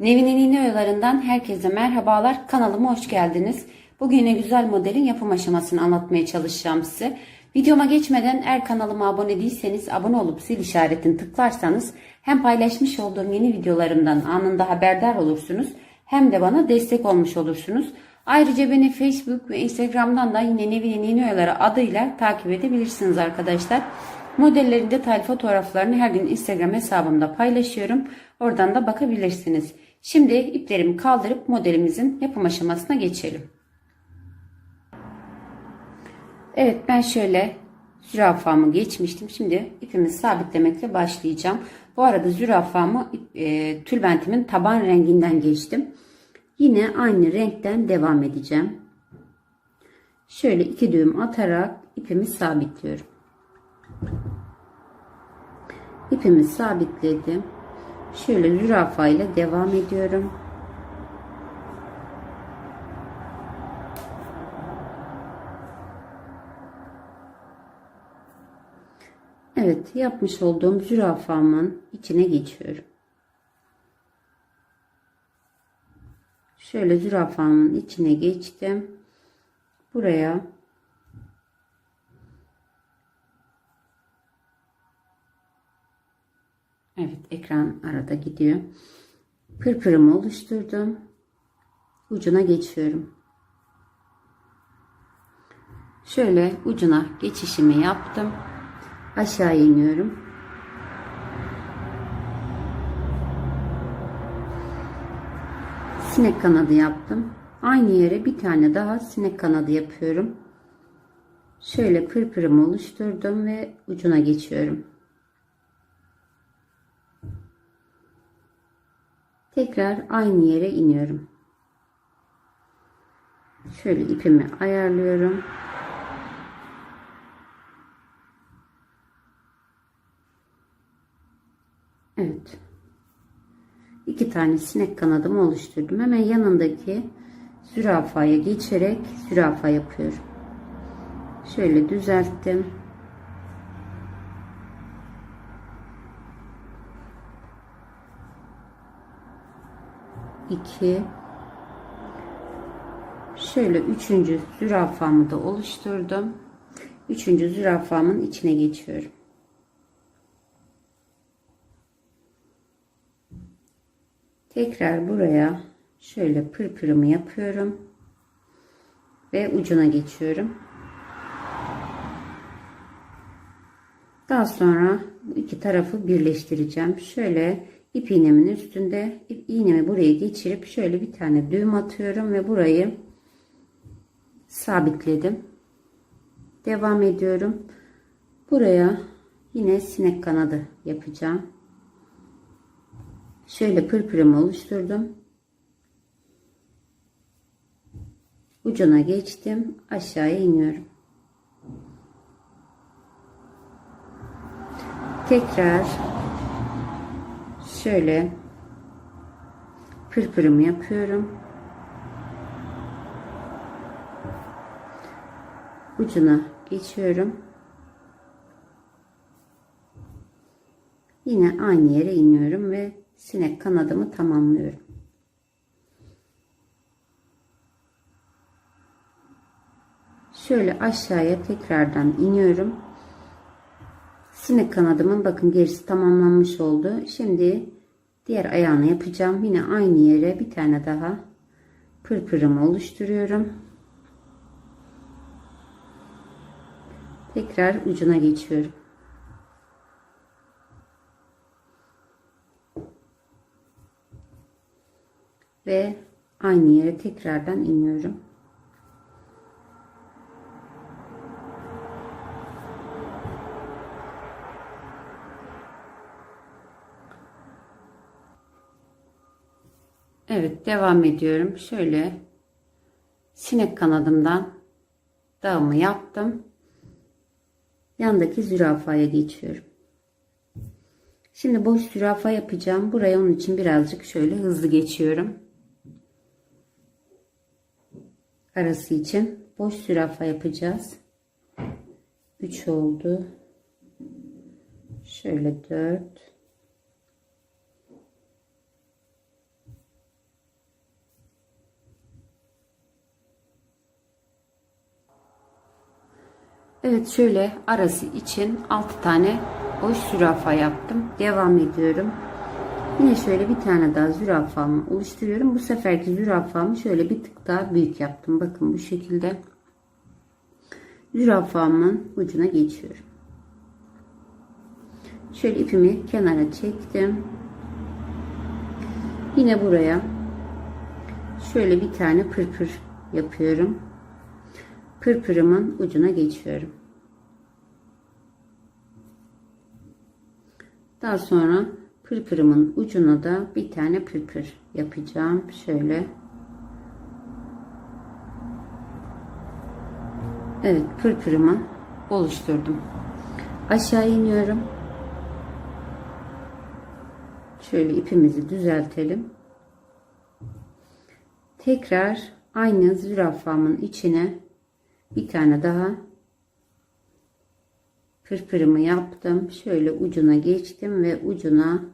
Nevin'in iğne oyalarından herkese merhabalar. Kanalıma hoş geldiniz. Bugün yine güzel modelin yapım aşamasını anlatmaya çalışacağım size. Videoma geçmeden eğer kanalıma abone değilseniz abone olup zil işaretini tıklarsanız hem paylaşmış olduğum yeni videolarımdan anında haberdar olursunuz hem de bana destek olmuş olursunuz. Ayrıca beni Facebook ve Instagram'dan da yine Nevin'in iğne oyaları adıyla takip edebilirsiniz arkadaşlar. Modellerin detaylı fotoğraflarını her gün Instagram hesabımda paylaşıyorum. Oradan da bakabilirsiniz. Şimdi iplerimi kaldırıp modelimizin yapım aşamasına geçelim. Evet ben şöyle zürafamı geçmiştim. Şimdi ipimi sabitlemekle başlayacağım. Bu arada zürafamı e, tülbentimin taban renginden geçtim. Yine aynı renkten devam edeceğim. Şöyle iki düğüm atarak ipimi sabitliyorum. İpimi sabitledim. Şöyle zürafa ile devam ediyorum. Evet yapmış olduğum zürafamın içine geçiyorum. Şöyle zürafamın içine geçtim. Buraya ekran arada gidiyor. Pırpırımı oluşturdum. Ucuna geçiyorum. Şöyle ucuna geçişimi yaptım. Aşağı iniyorum. Sinek kanadı yaptım. Aynı yere bir tane daha sinek kanadı yapıyorum. Şöyle pırpırımı oluşturdum ve ucuna geçiyorum. Tekrar aynı yere iniyorum. Şöyle ipimi ayarlıyorum. Evet. İki tane sinek kanadımı oluşturdum. Hemen yanındaki zürafaya geçerek zürafa yapıyorum. Şöyle düzelttim. 2 şöyle üçüncü zürafamı da oluşturdum. Üçüncü zürafamın içine geçiyorum. Tekrar buraya şöyle pırpırımı yapıyorum. Ve ucuna geçiyorum. Daha sonra iki tarafı birleştireceğim. Şöyle ip iğnemin üstünde ip iğnemi buraya geçirip şöyle bir tane düğüm atıyorum ve burayı sabitledim. Devam ediyorum. Buraya yine sinek kanadı yapacağım. Şöyle pırpırımı oluşturdum. Ucuna geçtim. Aşağıya iniyorum. Tekrar şöyle pırpırımı yapıyorum. Ucuna geçiyorum. Yine aynı yere iniyorum ve sinek kanadımı tamamlıyorum. Şöyle aşağıya tekrardan iniyorum. Sinek kanadımın bakın gerisi tamamlanmış oldu. Şimdi diğer ayağını yapacağım. Yine aynı yere bir tane daha pırpırımı oluşturuyorum. Tekrar ucuna geçiyorum. Ve aynı yere tekrardan iniyorum. Evet devam ediyorum. Şöyle sinek kanadımdan dağımı yaptım. Yandaki zürafaya geçiyorum. Şimdi boş zürafa yapacağım. Buraya onun için birazcık şöyle hızlı geçiyorum. Arası için boş zürafa yapacağız. 3 oldu. Şöyle 4 Evet şöyle arası için 6 tane boş zürafa yaptım. Devam ediyorum. Yine şöyle bir tane daha zürafamı oluşturuyorum. Bu seferki zürafamı şöyle bir tık daha büyük yaptım. Bakın bu şekilde zürafamın ucuna geçiyorum. Şöyle ipimi kenara çektim. Yine buraya şöyle bir tane pırpır yapıyorum. Pırpırımın ucuna geçiyorum. Daha sonra pırpırımın ucuna da bir tane pırpır yapacağım. Şöyle. Evet pırpırımı oluşturdum. Aşağı iniyorum. Şöyle ipimizi düzeltelim. Tekrar aynı zürafamın içine bir tane daha pırpırımı yaptım. Şöyle ucuna geçtim ve ucuna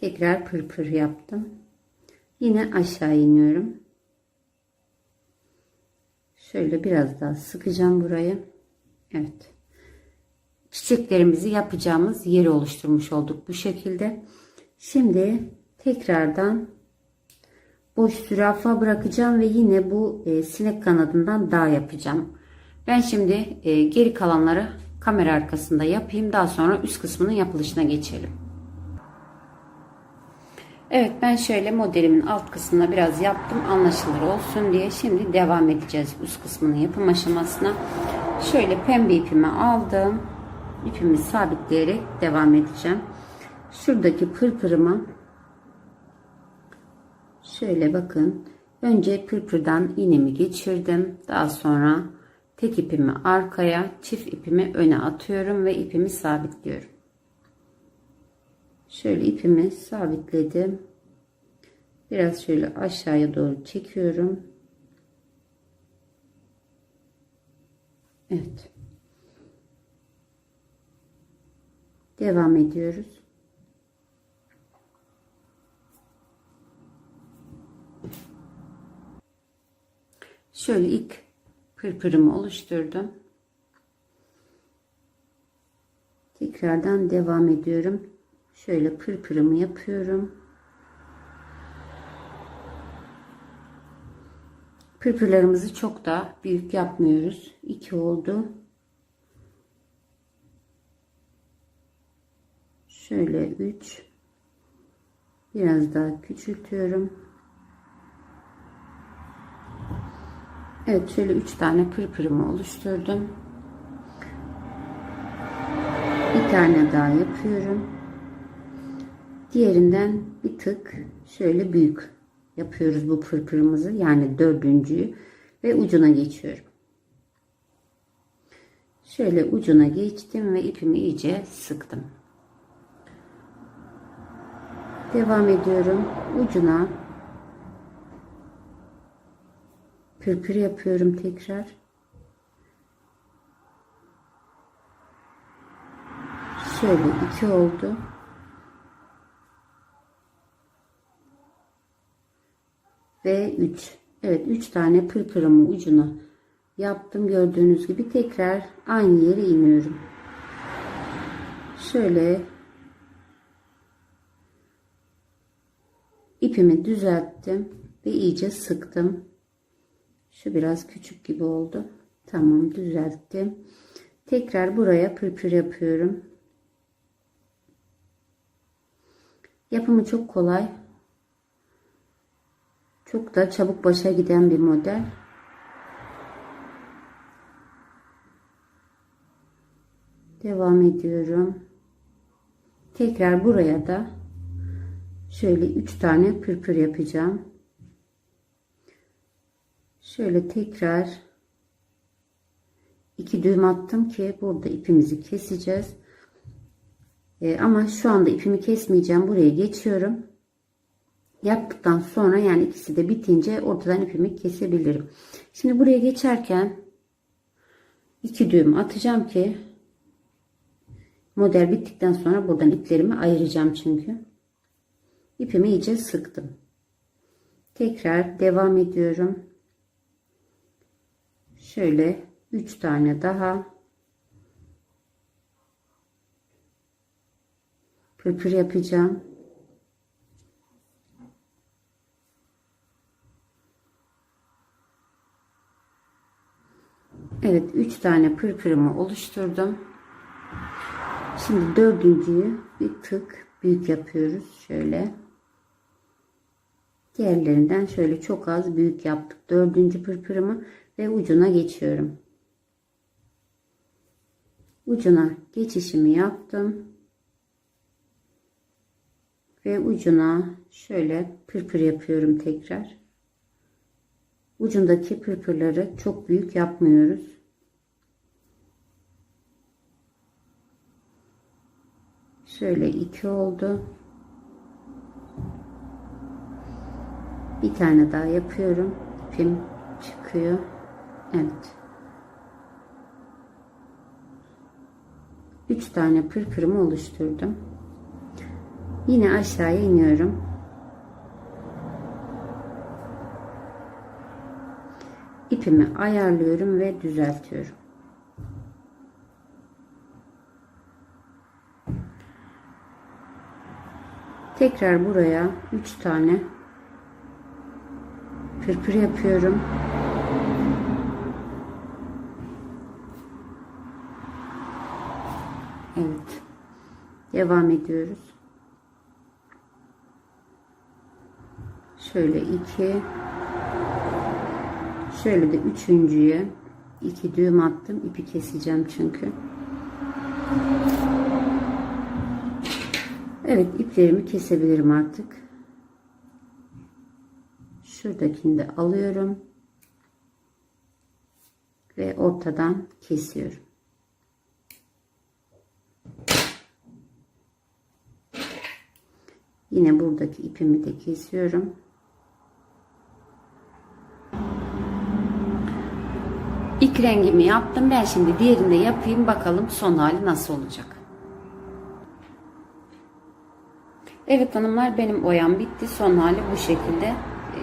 tekrar pırpır yaptım. Yine aşağı iniyorum. Şöyle biraz daha sıkacağım burayı. Evet. Çiçeklerimizi yapacağımız yeri oluşturmuş olduk bu şekilde. Şimdi tekrardan boş zürafa bırakacağım ve yine bu e, sinek kanadından dağ yapacağım. Ben şimdi e, geri kalanları kamera arkasında yapayım. Daha sonra üst kısmının yapılışına geçelim. Evet ben şöyle modelimin alt kısmına biraz yaptım anlaşılır olsun diye. Şimdi devam edeceğiz üst kısmının yapım aşamasına. Şöyle pembe ipimi aldım. İpimi sabitleyerek devam edeceğim. Şuradaki pırpırımı şöyle bakın. Önce pırpırdan iğnemi geçirdim. Daha sonra tek ipimi arkaya, çift ipimi öne atıyorum ve ipimi sabitliyorum. Şöyle ipimi sabitledim. Biraz şöyle aşağıya doğru çekiyorum. Evet. Devam ediyoruz. Şöyle ilk pırpırımı oluşturdum. Tekrardan devam ediyorum. Şöyle pırpırımı yapıyorum. Pırpırlarımızı çok da büyük yapmıyoruz. 2 oldu. Şöyle 3 biraz daha küçültüyorum. Evet şöyle 3 tane pırpırımı oluşturdum. Bir tane daha yapıyorum. Diğerinden bir tık şöyle büyük yapıyoruz bu pırpırımızı. Yani dördüncüyü ve ucuna geçiyorum. Şöyle ucuna geçtim ve ipimi iyice sıktım. Devam ediyorum. Ucuna pırpır yapıyorum tekrar. Şöyle iki oldu. Ve üç. Evet üç tane pırpırımı ucuna yaptım. Gördüğünüz gibi tekrar aynı yere iniyorum. Şöyle ipimi düzelttim ve iyice sıktım. Şu biraz küçük gibi oldu. Tamam düzelttim. Tekrar buraya pırpır yapıyorum. Yapımı çok kolay. Çok da çabuk başa giden bir model. Devam ediyorum. Tekrar buraya da şöyle 3 tane pırpır yapacağım. Şöyle tekrar iki düğüm attım ki burada ipimizi keseceğiz. Ee, ama şu anda ipimi kesmeyeceğim. Buraya geçiyorum. Yaptıktan sonra yani ikisi de bitince ortadan ipimi kesebilirim. Şimdi buraya geçerken iki düğüm atacağım ki model bittikten sonra buradan iplerimi ayıracağım çünkü. İpimi iyice sıktım. Tekrar devam ediyorum. Şöyle 3 tane daha pırpır yapacağım. Evet 3 tane pırpırımı oluşturdum. Şimdi dördüncüyü bir tık büyük yapıyoruz. Şöyle. Diğerlerinden şöyle çok az büyük yaptık. Dördüncü pırpırımı ve ucuna geçiyorum. Ucuna geçişimi yaptım. Ve ucuna şöyle pırpır yapıyorum tekrar. Ucundaki pırpırları çok büyük yapmıyoruz. Şöyle iki oldu. Bir tane daha yapıyorum. İpim çıkıyor. Evet. Üç tane pırpırımı oluşturdum. Yine aşağıya iniyorum. İpimi ayarlıyorum ve düzeltiyorum. Tekrar buraya 3 tane pırpır yapıyorum. Evet. Devam ediyoruz. Şöyle iki. Şöyle de üçüncüye iki düğüm attım. İpi keseceğim çünkü. Evet iplerimi kesebilirim artık. Şuradakini de alıyorum. Ve ortadan kesiyorum. Yine buradaki ipimi de kesiyorum. İlk rengimi yaptım. Ben şimdi diğerini de yapayım. Bakalım son hali nasıl olacak. Evet hanımlar benim oyam bitti. Son hali bu şekilde.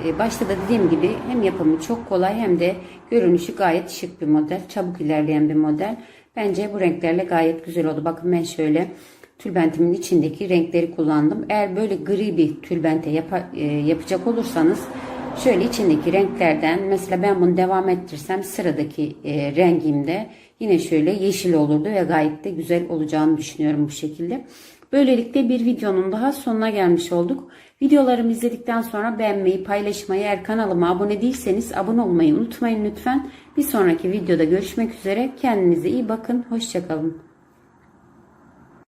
Ee, Başta da dediğim gibi hem yapımı çok kolay hem de görünüşü gayet şık bir model. Çabuk ilerleyen bir model. Bence bu renklerle gayet güzel oldu. Bakın ben şöyle tülbentimin içindeki renkleri kullandım. Eğer böyle gri bir tülbente yap e, yapacak olursanız şöyle içindeki renklerden mesela ben bunu devam ettirsem sıradaki e, rengimde yine şöyle yeşil olurdu ve gayet de güzel olacağını düşünüyorum bu şekilde. Böylelikle bir videonun daha sonuna gelmiş olduk. Videolarımı izledikten sonra beğenmeyi, paylaşmayı, eğer kanalıma abone değilseniz abone olmayı unutmayın lütfen. Bir sonraki videoda görüşmek üzere. Kendinize iyi bakın. Hoşçakalın.